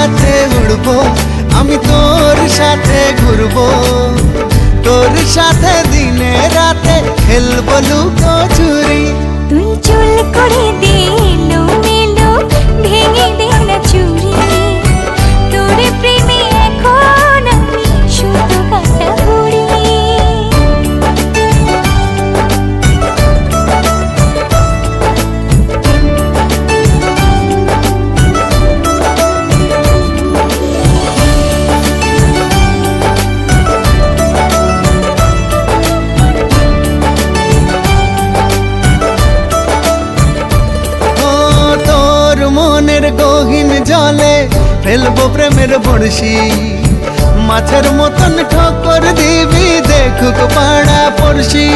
সাথে উড়বো আমি তোর সাথে ঘুরবো। তোর সাথে দিনে রাতে খেলব লুকো চুরি গহীন জলে ফেলব প্রেমের বড়শি। মাছের মতন ঠক্কর দিবি দেখুক পাড়া পড়শি।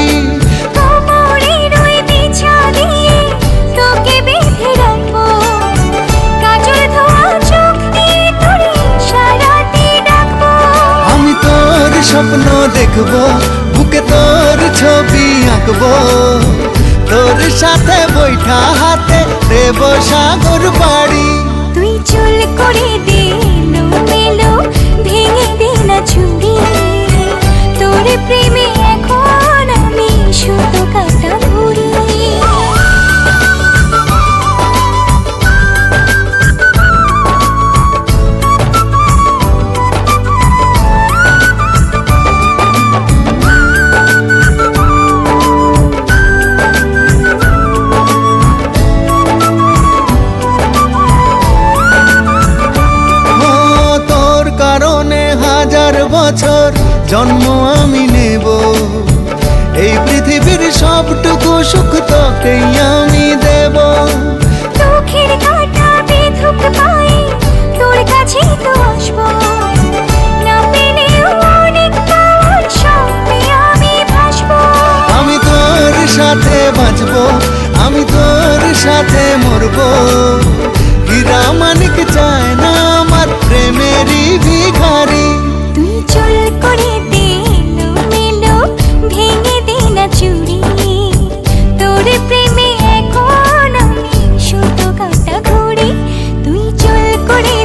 আমি তোর স্বপ্ন দেখব বুকে তোর ছবি আঁকবো। তোর সাথে বৈঠা হাতে দেব সাগর বাড়ি। হাজার বছর জন্ম আমি নেব। এই পৃথিবীর সবটুকু সুখ তোকেই আমি দেব। চোখের কাটা বেধুক পায়ে তোর কাছে তো আসব। আমি তোর সাথে বাঁচবো আমি তোর সাথে মরবো। കൂടി